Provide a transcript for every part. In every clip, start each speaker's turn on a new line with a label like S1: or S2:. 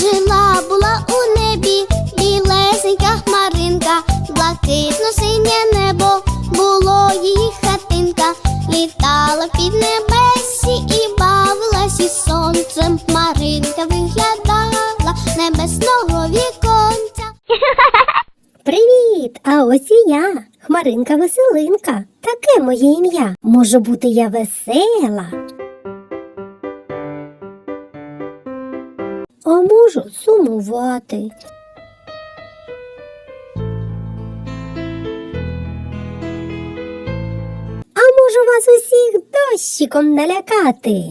S1: Жила була у небі білесенька хмаринка, блакитно синє небо, було її хатинка, літала під небесі і бавилась із сонцем. Хмаринка виглядала небесного віконця.
S2: Привіт! А ось і я, Хмаринка Веселинка. Таке моє ім'я. Може бути, я весела. А можу сумувати. А можу вас усіх дощиком налякати.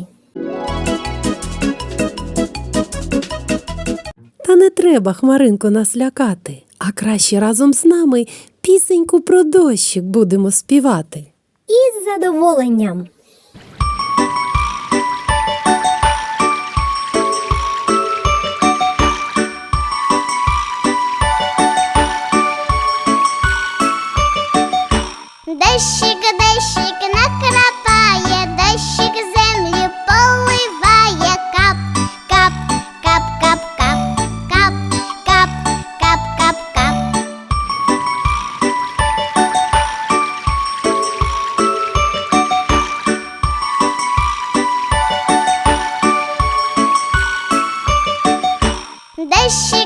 S3: Та не треба хмаринку нас лякати, а краще разом з нами пісеньку про дощик будемо співати.
S2: Із задоволенням.
S1: Дещик, дещик накрапає, дещик землю поливає, кап, кап, кап, кап, кап, кап, кап, кап, кап, кап. Дещик,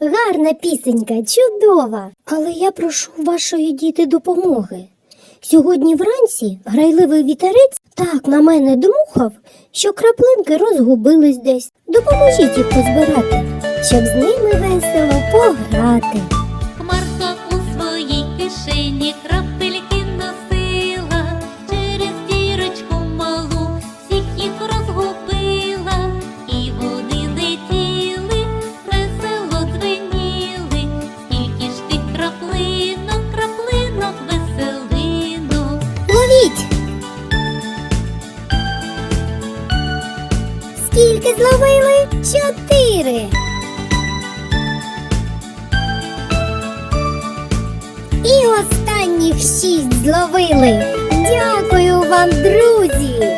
S2: Гарна пісенька, чудова. Але я прошу вашої діти допомоги. Сьогодні вранці грайливий вітерець так на мене дмухав, що краплинки розгубились десь. Допоможіть їх позбирати, щоб з ними весело пограти.
S4: Хмарка у своїй кишені крапельки
S2: Скільки зловили? Чотири. І останніх шість зловили. Дякую вам, друзі!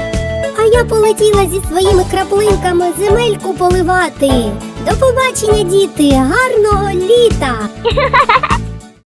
S2: А я полетіла зі своїми краплинками земельку поливати. До побачення, діти! Гарного літа!